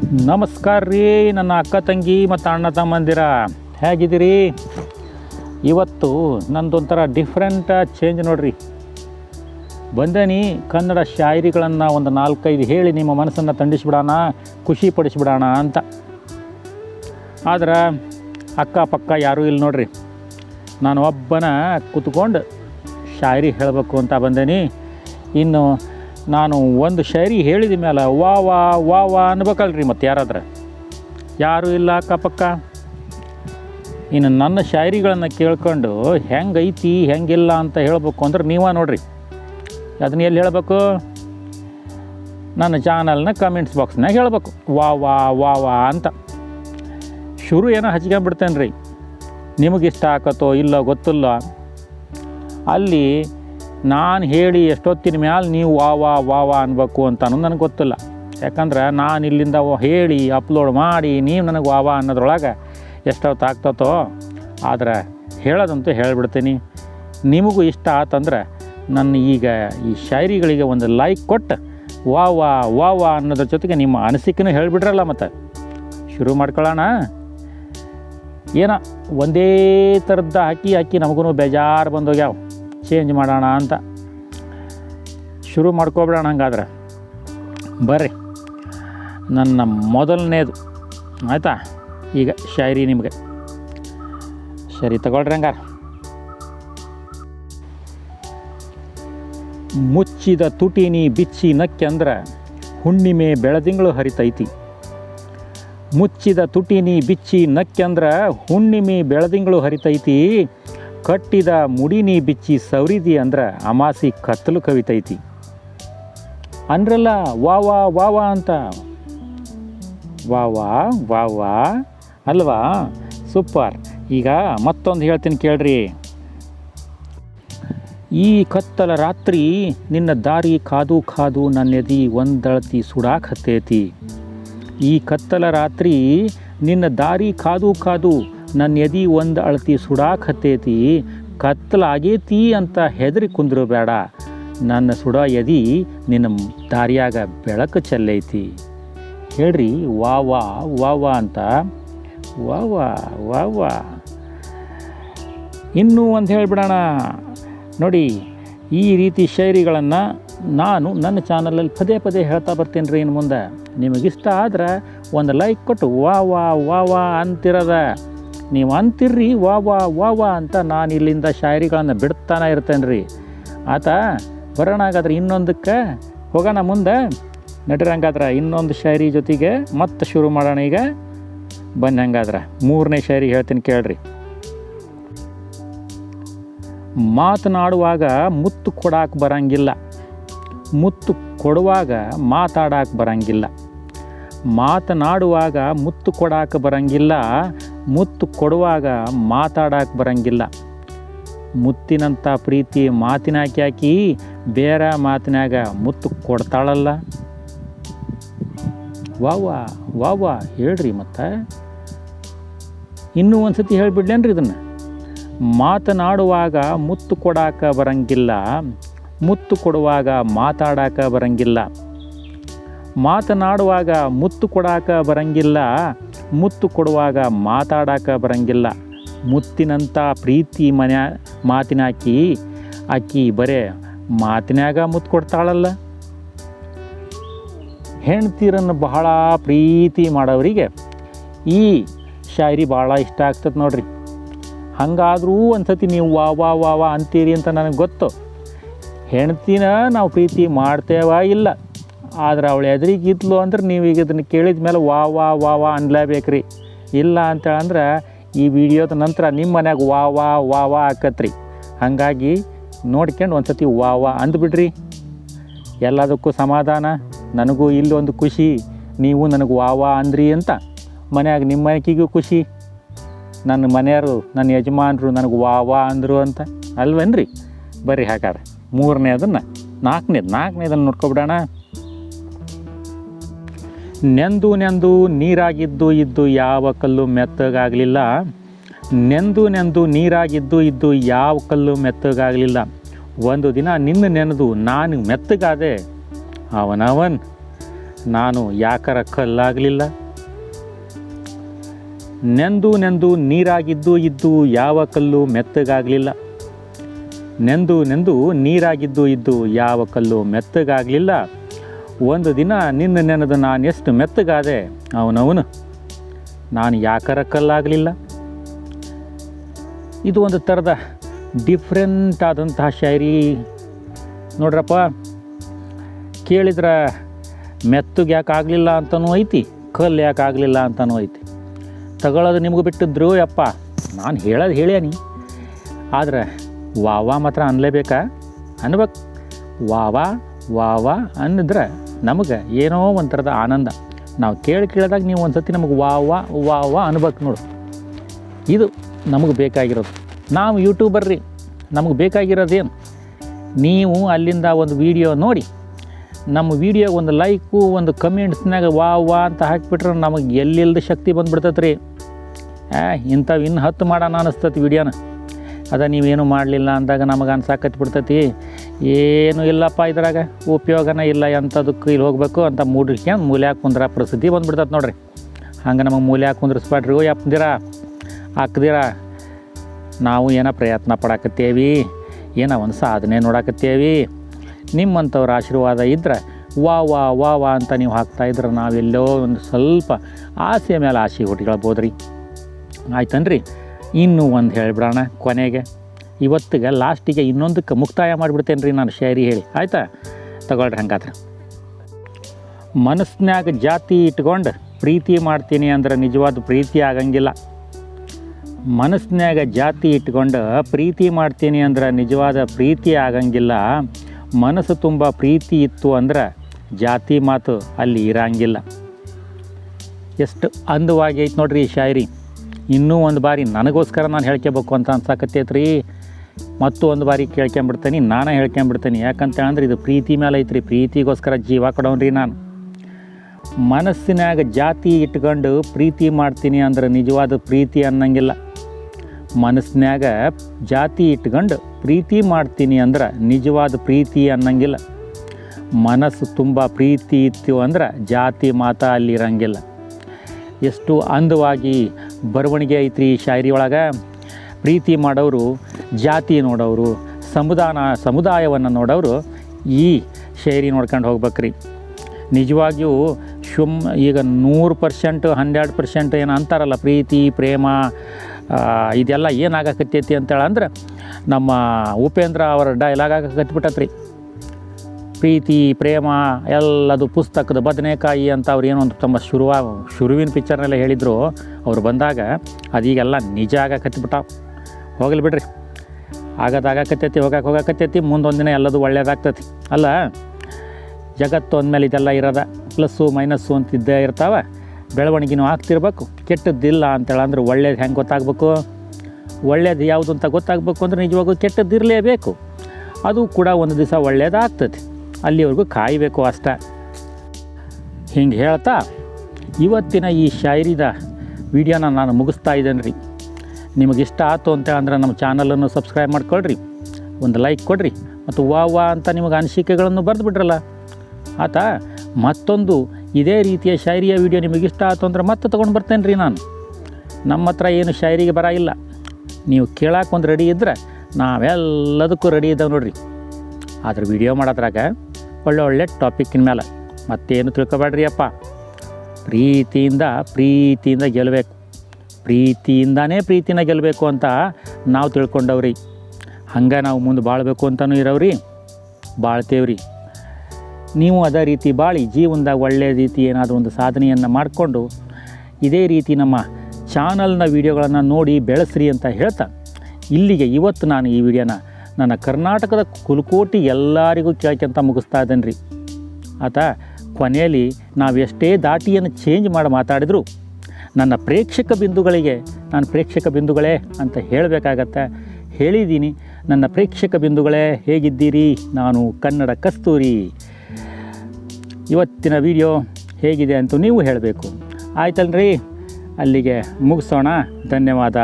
ನಮಸ್ಕಾರ ರೀ, ನನ್ನ ಅಕ್ಕ ತಂಗಿ ಮತ್ತು ಅಣ್ಣ ತಮ್ಮಂದಿರ. ಹೇಗಿದ್ದೀರಿ? ಇವತ್ತು ನಂದೊಂಥರ ಡಿಫ್ರೆಂಟ್ ಚೇಂಜ್ ನೋಡ್ರಿ. ಬಂದನಿ ಕನ್ನಡ ಶಾಯರಿಗಳನ್ನು ಒಂದು ನಾಲ್ಕೈದು ಹೇಳಿ ನಿಮ್ಮ ಮನಸ್ಸನ್ನು ತಂಡಿಸ್ಬಿಡೋಣ ಖುಷಿ ಪಡಿಸ್ಬಿಡೋಣ ಅಂತ. ಆದ್ರೆ ಅಕ್ಕಪಕ್ಕ ಯಾರೂ ಇಲ್ಲ ನೋಡ್ರಿ. ನಾನು ಒಬ್ಬನ ಕೂತ್ಕೊಂಡು ಶಾಯರಿ ಹೇಳಬೇಕು ಅಂತ ಬಂದೇನಿ. ಇನ್ನು ನಾನು ಒಂದು ಶೈರಿ ಹೇಳಿದ ಮೇಲೆ ವಾ ವಾ ವಾ ವಾ ಅನ್ಬೇಕಲ್ರಿ ಮತ್ತು ಯಾರಾದ್ರೆ. ಯಾರೂ ಇಲ್ಲ ಅಕ್ಕಪಕ್ಕ. ಇನ್ನು ನನ್ನ ಶಾಯರಿಗಳನ್ನು ಕೇಳ್ಕೊಂಡು ಹೆಂಗೈತಿ ಹೆಂಗಿಲ್ಲ ಅಂತ ಹೇಳಬೇಕು ಅಂದ್ರೆ ನೀವೇ ನೋಡ್ರಿ. ಅದನ್ನ ಎಲ್ಲಿ ಹೇಳಬೇಕು? ನನ್ನ ಚಾನಲ್ನ ಕಮೆಂಟ್ಸ್ ಬಾಕ್ಸ್ನಾಗ ಹೇಳಬೇಕು. ವಾ ವಾ ವಾ ವಾ ಅಂತ. ಶುರು ಏನೋ ಹಚ್ಕೊಂಡ್ಬಿಡ್ತೇನೆ ರೀ ನಿಮಗಿಷ್ಟ ಆಕತ್ತೋ ಇಲ್ಲೋ ಗೊತ್ತಿಲ್ಲ. ಅಲ್ಲಿ ನಾನು ಹೇಳಿ ಎಷ್ಟೊತ್ತಿನ ಮ್ಯಾಲೆ ನೀವು ವಾ ವಾ ವಾ ವಾ ಅನ್ಬೇಕು ಅಂತ ಅನ್ನೋದು ನನಗೆ ಗೊತ್ತಿಲ್ಲ. ಯಾಕಂದ್ರೆ ನಾನು ಇಲ್ಲಿಂದ ಹೇಳಿ ಅಪ್ಲೋಡ್ ಮಾಡಿ, ನೀವು ನನಗೆ ವಾ ವಾ ಅನ್ನೋದ್ರೊಳಗೆ ಎಷ್ಟೊತ್ತು ಆಗ್ತತೋ, ಆದರೆ ಹೇಳೋದಂತೂ ಹೇಳಿಬಿಡ್ತೀನಿ. ನಿಮಗೂ ಇಷ್ಟ ಆತಂದ್ರೆ ನನ್ನ ಈಗ ಈ ಶಾಯರಿಗಳಿಗೆ ಒಂದು ಲೈಕ್ ಕೊಟ್ಟು ವಾ ವಾ ವಾ ವಾ ಅನ್ನೋದ್ರ ಜೊತೆಗೆ ನಿಮ್ಮ ಅನಿಸಿಕೆನೂ ಹೇಳಿಬಿಟ್ರಲ್ಲ ಮತ್ತು. ಶುರು ಮಾಡ್ಕೊಳ್ಳೋಣ ಏನೋ, ಒಂದೇ ಥರದ್ದು ಹಾಕಿ ಹಾಕಿ ನಮಗೂ ಬೇಜಾರು ಬಂದೋಗ್ಯಾವ. ಚೇಂಜ್ ಮಾಡೋಣ ಅಂತ. ಶುರು ಮಾಡ್ಕೊಬಿಡೋಣ ಹಂಗಾದ್ರೆ. ಬರ್ರಿ. ನನ್ನ ಮೊದಲನೇದು. ಆಯಿತಾ? ಈಗ ಶಾಯರಿ ನಿಮಗೆ. ಸರಿ ತಗೊಳ್ರಿ ಹಂಗಾರ. ಮುಚ್ಚಿದ ತುಟಿನಿ ಬಿಚ್ಚಿ ನಕ್ಕೆಂದ್ರೆ ಹುಣ್ಣಿಮೆ ಬೆಳದಿಂಗಳು ಹರಿತೈತಿ. ಮುಚ್ಚಿದ ತುಟಿನಿ ಬಿಚ್ಚಿ ನಕ್ಕೆಂದ್ರೆ ಹುಣ್ಣಿಮೆ ಬೆಳದಿಂಗಳು ಹರಿತೈತಿ. ಕಟ್ಟಿದ ಮುಡಿನಿ ಬಿಚ್ಚಿ ಸೌರಿದಿ ಅಂದ್ರ ಅಮಾಸಿ ಕತ್ತಲು ಕವಿತೈತಿ. ಅಂದ್ರಲ್ಲ, ವಾ ವಾ ವಾ ವಾ ಅಂತ. ವಾ ವಾ ವಾ ವಾ. ಅಲ್ವಾ? ಸೂಪರ್. ಈಗ ಮತ್ತೊಂದು ಹೇಳ್ತೀನಿ ಕೇಳ್ರಿ. ಈ ಕತ್ತಲ ರಾತ್ರಿ ನಿನ್ನ ದಾರಿ ಕಾದು ಕಾದು ನನ್ನೆದಿ ಒಂದಳತಿ ಸುಡಾಕ್ ಹತ್ತೈತಿ ಈ ಕತ್ತಲ ರಾತ್ರಿ ನಿನ್ನ ದಾರಿ ಕಾದು ಕಾದು ನನ್ನ ಎದಿ ಒಂದು ಅಳತಿ ಸುಡಾಕ್ ಹತ್ತೈತಿ ಕತ್ತಲಾಗೈತಿ ಅಂತ ಹೆದರಿ ಕುಂದ್ರು ಬೇಡ. ನನ್ನ ಸುಡ ಎದಿ ನಿನ್ನ ದಾರಿಯಾಗ ಬೆಳಕು ಚೆಲ್ಲೈತಿ. ಹೇಳ್ರಿ, ವಾ ವಾ ವಾ ವಾ ಅಂತ. ವಾ ವಾ ವಾ ವಾ. ಇನ್ನೂ ಒಂದು ಹೇಳಿಬಿಡೋಣ. ನೋಡಿ, ಈ ರೀತಿ ಶೈರಿಗಳನ್ನು ನಾನು ನನ್ನ ಚಾನಲಲ್ಲಿ ಪದೇ ಪದೇ ಹೇಳ್ತಾ ಬರ್ತೀನಿ ರೀ ಇನ್ನು ಮುಂದೆ. ನಿಮಗಿಷ್ಟ ಆದ್ರೆ ಒಂದು ಲೈಕ್ ಕೊಟ್ಟು ವಾ ವಾ ವಾ ವಾ ಅಂತಿರದ. ನೀವು ಅಂತಿರ್ರಿ ವಾ ವಾ ವಾ ವಾ ಅಂತ ನಾನು ಇಲ್ಲಿಂದ ಶಾಯರಿಗಳನ್ನು ಬಿಡ್ತಾನೆ ಇರ್ತೇನೆ ರೀ ಆತ ಬರೋಣ ಹಾಗಾದ್ರೆ ಇನ್ನೊಂದಕ್ಕೆ ಹೋಗೋಣ ಮುಂದೆ. ನಡ್ರಿ ಹಂಗಾದ್ರೆ ಇನ್ನೊಂದು ಶಾಯರಿ ಜೊತೆಗೆ ಮತ್ತೆ ಶುರು ಮಾಡೋಣ ಈಗ. ಬನ್ನಿ ಹಂಗಾದ್ರೆ, ಮೂರನೇ ಶಾಯರಿ ಹೇಳ್ತೀನಿ ಕೇಳ್ರಿ. ಮಾತನಾಡುವಾಗ ಮುತ್ತು ಕೊಡಾಕೆ ಬರಂಗಿಲ್ಲ. ಮುತ್ತು ಕೊಡುವಾಗ ಮಾತಾಡಕ್ಕೆ ಬರಂಗಿಲ್ಲ. ಮಾತನಾಡುವಾಗ ಮುತ್ತು ಕೊಡಾಕ ಬರಂಗಿಲ್ಲ. ಮುತ್ತು ಕೊಡುವಾಗ ಮಾತಾಡಕ್ಕೆ ಬರಂಗಿಲ್ಲ. ಮುತ್ತಿನಂಥ ಪ್ರೀತಿ ಮಾತಿನಾಕಿ ಹಾಕಿ ಬೇರೆ ಮಾತಿನಾಗ ಮುತ್ತು ಕೊಡ್ತಾಳಲ್ಲ. ವಾ ವಾ ವಾ ವಾ, ಹೇಳ್ರಿ ಮತ್ತೆ. ಇನ್ನೂ ಒಂದು ಸತಿ ಹೇಳಿಬಿಡ್ಲೇನ್ರಿ ಇದನ್ನು. ಮಾತನಾಡುವಾಗ ಮುತ್ತು ಕೊಡಾಕ ಬರಂಗಿಲ್ಲ, ಮುತ್ತು ಕೊಡುವಾಗ ಮಾತಾಡಾಕ ಬರಂಗಿಲ್ಲ. ಮಾತನಾಡುವಾಗ ಮುತ್ತು ಕೊಡಾಕ ಬರಂಗಿಲ್ಲ, ಮುತ್ತು ಕೊಡುವಾಗ ಮಾತಾಡಾಕ ಬರಂಗಿಲ್ಲ. ಮುತ್ತಿನಂಥ ಪ್ರೀತಿ ಮನೆ ಮಾತಿನಾಕಿ ಆಕಿ ಬರೇ ಮಾತಿನಾಗ ಮುತ್ತು ಕೊಡ್ತಾಳಲ್ಲ. ಹೆಣ್ತೀರನ್ನು ಬಹಳ ಪ್ರೀತಿ ಮಾಡೋರಿಗೆ ಈ ಶಾಯರಿ ಭಾಳ ಇಷ್ಟ ಆಗ್ತದೆ ನೋಡ್ರಿ. ಹಂಗಾದರೂ ಒಂದ್ಸತಿ ನೀವು ವಾ ವಾ ವಾ ವಾ ಅಂತೀರಿ ಅಂತ ನನಗೆ ಗೊತ್ತು. ಹೆಣ್ತಿನ ನಾವು ಪ್ರೀತಿ ಮಾಡ್ತೇವ ಇಲ್ಲ? ಆದ್ರೆ ಅವಳು ಎದುರಿಗಿದ್ಲು ಅಂದ್ರೆ ನೀವು ಈಗ ಇದನ್ನು ಕೇಳಿದ ಮೇಲೆ ವಾ ವಾ ವಾ ವಾ ಅನ್ಲೇಬೇಕ್ರಿ. ಇಲ್ಲ ಅಂತೇಳಂದ್ರೆ ಈ ವಿಡಿಯೋದ ನಂತರ ನಿಮ್ಮ ಮನ್ಯಾಗ ವಾ ವಾ ವಾ ವಾ ಆಕತ್ರಿ. ಹಾಗಾಗಿ ನೋಡ್ಕೊಂಡು ಒಂದ್ಸತಿ ವಾ ವಾ ಅಂದ್ಬಿಡ್ರಿ ಎಲ್ಲದಕ್ಕೂ ಸಮಾಧಾನ. ನನಗೂ ಇಲ್ಲೊಂದು ಖುಷಿ. ನೀವು ನನಗೆ ವಾ ವಾ ಅಂದ್ರಿ ಅಂತ ಮನ್ಯಾಗ ನಿಮ್ಮ ಮನೆಗಿಗೂ ಖುಷಿ. ನನ್ನ ಮನೆಯವರು, ನನ್ನ ಯಜಮಾನರು ನನಗೆ ವಾ ವಾ ಅಂದರು ಅಂತ ಅಲ್ವೇನ್ರಿ? ಬರ್ರಿ ಹಾಗಾದ್ರೆ. ಮೂರನೇ ಅದನ್ನು ನಾಲ್ಕನೇದು, ನಾಲ್ಕನೇದನ್ನು ನೋಡ್ಕೊಬಿಡೋಣ. ನೆಂದು ನೆಂದು ನೀರಾಗಿದ್ದು ಇದ್ದು ಯಾವ ಕಲ್ಲು ಮೆತ್ತಗಾಗಲಿಲ್ಲ. ನೆಂದು ನೆಂದು ನೀರಾಗಿದ್ದು ಇದ್ದು ಯಾವ ಕಲ್ಲು ಮೆತ್ತಗಾಗಲಿಲ್ಲ. ಒಂದು ದಿನ ನಿನ್ನ ನೆನೆದು ನಾನು ಮೆತ್ತಗಾದೆ. ಅವನವನ್, ನಾನು ಯಾಕರ ಕಲ್ಲಾಗಲಿಲ್ಲ? ನೆಂದು ನೆಂದು ನೀರಾಗಿದ್ದು ಇದ್ದು ಯಾವ ಕಲ್ಲು ಮೆತ್ತಗಾಗಲಿಲ್ಲ. ನೆಂದು ನೆಂದು ನೀರಾಗಿದ್ದು ಇದ್ದು ಯಾವ ಕಲ್ಲು ಮೆತ್ತಗಾಗಲಿಲ್ಲ. ಒಂದು ದಿನ ನಿನ್ನ ನೆನೆದು ನಾನು ಎಷ್ಟು ಮೆತ್ತಗಾದೆ? ಅವನವನು, ನಾನು ಯಾಕರ ಕಲ್ಲಾಗಲಿಲ್ಲ? ಇದು ಒಂದು ಥರದ ಡಿಫ್ರೆಂಟ್ ಆದಂತಹ ಶಾಯರಿ. ನೋಡ್ರಪ್ಪ, ಕೇಳಿದ್ರೆ ಮೆತ್ತಗೆ ಯಾಕೆ ಆಗಲಿಲ್ಲ ಅಂತನೂ ಐತಿ, ಕಲ್ಲು ಯಾಕೆ ಆಗಲಿಲ್ಲ ಅಂತನೂ ಐತಿ. ತಗೊಳ್ಳೋದು ನಿಮ್ಗೆ ಬಿಟ್ಟಿದ್ರು ಯಪ್ಪ ನಾನು ಹೇಳೋದು ಹೇಳ್ಯಾನಿ ಆದ್ರೆ ವಾವಾ ಮಾತ್ರ ಅನ್ಲೇಬೇಕಾ? ಅನ್ಬೇಕು. ವಾವ ವಾವ ಅನ್ನಿದ್ರೆ ನಮಗೆ ಏನೋ ಒಂಥರದ ಆನಂದ. ನಾವು ಕೇಳಿ ಕೇಳಿದಾಗ ನೀವು ಒಂದು ಸತಿ ನಮಗೆ ವಾ ವಾ ವಾ ವಾ ಅನ್ಬೇಕು ನೋಡು. ಇದು ನಮಗೆ ಬೇಕಾಗಿರೋದು. ನಾವು ಯೂಟ್ಯೂಬರ್ ರೀ, ನಮಗೆ ಬೇಕಾಗಿರೋದೇನು? ನೀವು ಅಲ್ಲಿಂದ ಒಂದು ವಿಡಿಯೋ ನೋಡಿ ನಮ್ಮ ವಿಡಿಯೋ ಒಂದು ಲೈಕು, ಒಂದು ಕಮೆಂಟ್ಸ್ನಾಗ ವಾ ವಾ ಅಂತ ಹಾಕಿಬಿಟ್ರೆ ನಮಗೆ ಎಲ್ಲಿಲ್ಲದ ಶಕ್ತಿ ಬಂದುಬಿಡ್ತೈತೆ ರೀ ಆ ಇಂಥವು ಇನ್ನು ಹತ್ತು ಮಾಡೋಣ ಅನ್ನಿಸ್ತೈತಿ ವಿಡಿಯೋನ. ಅದ ನೀವೇನು ಮಾಡಲಿಲ್ಲ ಅಂದಾಗ ನಮಗೆ ಅನ್ಸಾಕತ್ ಬಿಡ್ತೈತಿ ಏನೂ ಇಲ್ಲಪ್ಪ ಇದ್ರಾಗ. ಉಪಯೋಗನೇ ಇಲ್ಲ ಎಂಥದಕ್ಕೆ ಇಲ್ಲಿ ಹೋಗ್ಬೇಕು ಅಂತ ಮೂಡಿಸ್ಕೊಂಡು ಮೂಲ್ಯಾಗ ಕುಂದ್ರ ಪ್ರಸಿದ್ಧಿ ಬಂದುಬಿಡ್ತದೆ ನೋಡ್ರಿ. ಹಂಗೆ ನಮಗೆ ಮೂಲ್ಯಾಗ ಕುಂದ್ರಿಸ್ಬೇಡ್ರಿ. ಓ ಯಪ್ಪದಿರ ಹಾಕ್ದಿರ ನಾವು ಏನೋ ಪ್ರಯತ್ನ ಪಡಾಕತ್ತೇವಿ? ಏನೋ ಒಂದು ಸಾಧನೆ ನೋಡಾಕತ್ತೇವಿ? ನಿಮ್ಮಂಥವ್ರ ಆಶೀರ್ವಾದ ಇದ್ರೆ ವಾ ವಾ ವಾ ವಾ ಅಂತ ನೀವು ಹಾಕ್ತಾ ಇದ್ರೆ ನಾವೆಲ್ಲೋ ಒಂದು ಸ್ವಲ್ಪ ಆಸೆ ಮೇಲೆ ಆಸೆ ಹುಟ್ಟಿಕೊಳ್ಬೋದ್ರಿ ಆಯ್ತನ್ರಿ? ಇನ್ನೂ ಒಂದು ಹೇಳಿಬಿಡೋಣ ಕೊನೆಗೆ. ಇವತ್ತಿಗೆ ಲಾಸ್ಟಿಗೆ ಇನ್ನೊಂದಕ್ಕೆ ಮುಕ್ತಾಯ ಮಾಡಿಬಿಡ್ತೇನೆ ರೀ ನಾನು ಶಾಯರಿ ಹೇಳಿ. ಆಯಿತಾ? ತಗೊಳ್ರಿ ಹಂಗಾದ್ರೆ. ಮನಸ್ಸಿನಾಗ ಜಾತಿ ಇಟ್ಕೊಂಡು ಪ್ರೀತಿ ಮಾಡ್ತೀನಿ ಅಂದ್ರೆ ನಿಜವಾದ ಪ್ರೀತಿ ಆಗಂಗಿಲ್ಲ. ಮನಸ್ಸಿನಾಗ ಜಾತಿ ಇಟ್ಕೊಂಡು ಪ್ರೀತಿ ಮಾಡ್ತೀನಿ ಅಂದ್ರೆ ನಿಜವಾದ ಪ್ರೀತಿ ಆಗಂಗಿಲ್ಲ. ಮನಸ್ಸು ತುಂಬ ಪ್ರೀತಿ ಇತ್ತು ಅಂದ್ರೆ ಜಾತಿ ಮಾತು ಅಲ್ಲಿ ಇರಂಗಿಲ್ಲ. ಎಷ್ಟು ಅಂದವಾಗಿ ಐತೆ ನೋಡ್ರಿ ಈ ಶಾಯರಿ. ಇನ್ನೂ ಒಂದು ಬಾರಿ ನನಗೋಸ್ಕರ ನಾನು ಹೇಳ್ಕೋಬೇಕು ಅಂತ ಅನ್ಸಾಕತ್ತೈತೆ ರೀ ಮತ್ತು ಒಂದು ಬಾರಿ ಕೇಳ್ಕೊಂಬಿಡ್ತೀನಿ, ನಾನೇ ಹೇಳ್ಕೊಂಬಿಡ್ತೀನಿ. ಯಾಕಂತ ಅಂದ್ರೆ ಇದು ಪ್ರೀತಿ ಮೇಲೆ ಐತ್ರಿ, ಪ್ರೀತಿಗೋಸ್ಕರ ಜೀವ ಕೊಡೋನ್ರಿ ನಾನು. ಮನಸ್ಸಿನಾಗ ಜಾತಿ ಇಟ್ಕೊಂಡು ಪ್ರೀತಿ ಮಾಡ್ತೀನಿ ಅಂದ್ರೆ ನಿಜವಾದ ಪ್ರೀತಿ ಅನ್ನಂಗಿಲ್ಲ. ಮನಸ್ಸಿನಾಗ ಜಾತಿ ಇಟ್ಕೊಂಡು ಪ್ರೀತಿ ಮಾಡ್ತೀನಿ ಅಂದ್ರೆ ನಿಜವಾದ ಪ್ರೀತಿ ಅನ್ನಂಗಿಲ್ಲ. ಮನಸ್ಸು ತುಂಬ ಪ್ರೀತಿ ಇತ್ತು ಅಂದ್ರೆ ಜಾತಿ ಮಾತ ಅಲ್ಲಿರಂಗಿಲ್ಲ. ಎಷ್ಟು ಅಂದವಾಗಿ, ಬರವಣಿಗೆ ಐತ್ರಿ ಈ ಶಾಯರಿ ಒಳಗೆ. ಪ್ರೀತಿ ಮಾಡೋರು, ಜಾತಿ ನೋಡೋರು, ಸಮುದಾನ, ಸಮುದಾಯವನ್ನು ನೋಡೋರು ಈ ಶೈರಿ ನೋಡ್ಕೊಂಡು ಹೋಗ್ಬೇಕ್ರಿ. ನಿಜವಾಗಿಯೂ ಶುಮ್ ಈಗ ನೂರು ಪರ್ಸೆಂಟ್, ಹನ್ನೆರಡು ಪರ್ಸೆಂಟ್ ಏನು ಅಂತಾರಲ್ಲ, ಪ್ರೀತಿ, ಪ್ರೇಮ ಇದೆಲ್ಲ ಏನಾಗಕತ್ತೈತಿ ಅಂತೇಳಿ ಅಂದ್ರೆ ನಮ್ಮ ಉಪೇಂದ್ರ ಅವರ ಡೈಲಾಗ್ ಆಗಕತ್ಬಿಟ್ಟತ್ರಿ ಪ್ರೀತಿ, ಪ್ರೇಮ ಎಲ್ಲದು ಪುಸ್ತಕದ ಬದನೆಕಾಯಿ ಅಂತ ಅವ್ರು ಏನೋ ಒಂದು ತಮ್ಮ ಶುರುವ, ಶುರುವಿನ ಪಿಕ್ಚರ್ನೆಲ್ಲ ಹೇಳಿದರು. ಅವ್ರು ಬಂದಾಗ ಅದೀಗೆಲ್ಲ ನಿಜ ಆಗಕತ್ಬಿಟ್ಟಾವ ಹೋಗಲಿ ಬಿಡ್ರಿ. ಆಗದಾಗಕತ್ತೈತಿ ಹೋಗಕ್ಕೆ ಹೋಗಾಕತ್ತೈತಿ ಮುಂದೊಂದು ದಿನ ಎಲ್ಲದು ಒಳ್ಳೇದಾಗ್ತೈತಿ. ಅಲ್ಲ ಜಗತ್ತು ಅಂದಮೇಲೆ ಇದೆಲ್ಲ ಇರೋದ ಪ್ಲಸ್ಸು ಮೈನಸ್ಸು ಅಂತ ಇದ್ದೇ ಇರ್ತಾವೆ. ಬೆಳವಣಿಗೆನೂ ಆಗ್ತಿರ್ಬೇಕು, ಕೆಟ್ಟದ್ದಿಲ್ಲ ಅಂತೇಳಂದ್ರೆ ಒಳ್ಳೇದು ಹೆಂಗೆ ಗೊತ್ತಾಗಬೇಕು? ಒಳ್ಳೇದು ಯಾವುದು ಅಂತ ಗೊತ್ತಾಗಬೇಕು ಅಂದ್ರೆ ನಿಜವಾಗೂ ಕೆಟ್ಟದ್ದಿರಲೇಬೇಕು. ಅದು ಕೂಡ ಒಂದು ದಿವಸ ಒಳ್ಳೇದಾಗ್ತದೆ ಅಲ್ಲಿವರೆಗೂ ಕಾಯಬೇಕು ಅಷ್ಟ. ಹಿಂಗೆ ಹೇಳ್ತಾ, ಇವತ್ತಿನ ಈ ಶಾಯರಿದ ವಿಡಿಯೋನ ನಾನು ಮುಗಿಸ್ತಾ ಇದ್ದೇನೆ ರೀ ನಿಮಗೆ ಇಷ್ಟ ಆಯ್ತು ಅಂತ ಅಂದ್ರೆ ನಮ್ಮ ಚಾನಲನ್ನು ಸಬ್ಸ್ಕ್ರೈಬ್ ಮಾಡ್ಕೊಳ್ರಿ. ಒಂದು ಲೈಕ್ ಕೊಡ್ರಿ ಮತ್ತು ವಾ ವಾ ಅಂತ ನಿಮಗೆ ಅನಿಸಿಕೆಗಳನ್ನು ಬರೆದು ಬಿಡ್ರಲ್ಲ. ಆತಾ, ಮತ್ತೊಂದು ಇದೇ ರೀತಿಯ ಶಾಯರಿಯ ವಿಡಿಯೋ ನಿಮಗೆ ಇಷ್ಟ ಆಯ್ತು ಅಂದ್ರೆ ಮತ್ತೆ ತೊಗೊಂಡು ಬರ್ತೇನೆ ರೀ ನಾನು. ನಮ್ಮ ಹತ್ರ ಏನು ಶಾಯರಿಗೆ ಬರ ಇಲ್ಲ. ನೀವು ಕೇಳಕ್ಕೆ ರೆಡಿ ಇದ್ದರೆ ನಾವೆಲ್ಲದಕ್ಕೂ ರೆಡಿ ಇದ್ದಾವೆ ನೋಡ್ರಿ. ಆದ್ರೆ ವಿಡಿಯೋ ಮಾಡೋದ್ರಾಗ ಒಳ್ಳೆ ಒಳ್ಳೆ ಟಾಪಿಕ್ಕಿನ ಮೇಲೆ ಮತ್ತೇನು ತಿಳ್ಕೊಬೇಡ್ರಿ ಅಪ್ಪ. ಪ್ರೀತಿಯಿಂದ ಪ್ರೀತಿಯಿಂದ ಗೆಲ್ಲಬೇಕು ಪ್ರೀತಿಯಿಂದಾನೇ ಪ್ರೀತಿನ ಗೆಲ್ಲಬೇಕು ಅಂತ ನಾವು ತಿಳ್ಕೊಂಡವ್ರಿ. ಹಂಗೆ ನಾವು ಮುಂದೆ ಬಾಳಬೇಕು ಅಂತಲೂ ಇರೋವ್ರಿ. ಬಾಳ್ತೇವ್ರಿ. ನೀವು ಅದೇ ರೀತಿ ಬಾಳಿ, ಜೀವನದಾಗ ಒಳ್ಳೆಯ ರೀತಿ ಏನಾದರೂ ಒಂದು ಸಾಧನೆಯನ್ನು ಮಾಡಿಕೊಂಡು, ಇದೇ ರೀತಿ ನಮ್ಮ ಚಾನಲ್ನ ವೀಡಿಯೋಗಳನ್ನು ನೋಡಿ ಬೆಳೆಸ್ರಿ ಅಂತ ಹೇಳ್ತಾ, ಇಲ್ಲಿಗೆ ಇವತ್ತು ನಾನು ಈ ವಿಡಿಯೋನ ನನ್ನ ಕರ್ನಾಟಕದ ಕುಲಕೋಟಿ ಎಲ್ಲರಿಗೂ ಕೇಳ್ಕೊಂತ ಮುಗಿಸ್ತಾ ಇದ್ದೇನೆ ರೀ ಆತ ಕೊನೆಯಲ್ಲಿ ನಾವು ಎಷ್ಟೇ ದಾಟಿಯನ್ನು ಚೇಂಜ್ ಮಾಡಿ ಮಾತಾಡಿದ್ರು ನನ್ನ ಪ್ರೇಕ್ಷಕ ಬಿಂದುಗಳಿಗೆ, ನಾನು ಪ್ರೇಕ್ಷಕ ಬಿಂದುಗಳೇ ಅಂತ ಹೇಳಬೇಕಾಗತ್ತೆ. ಹೇಳಿದ್ದೀನಿ, ನನ್ನ ಪ್ರೇಕ್ಷಕ ಬಿಂದುಗಳೇ, ಹೇಗಿದ್ದೀರಿ? ನಾನು ಕನ್ನಡ ಕಸ್ತೂರಿ. ಇವತ್ತಿನ ವಿಡಿಯೋ ಹೇಗಿದೆ ಅಂತ ನೀವು ಹೇಳಬೇಕು. ಆಯ್ತಲ್ರಿ? ಅಲ್ಲಿಗೆ ಮುಗಿಸೋಣ. ಧನ್ಯವಾದ.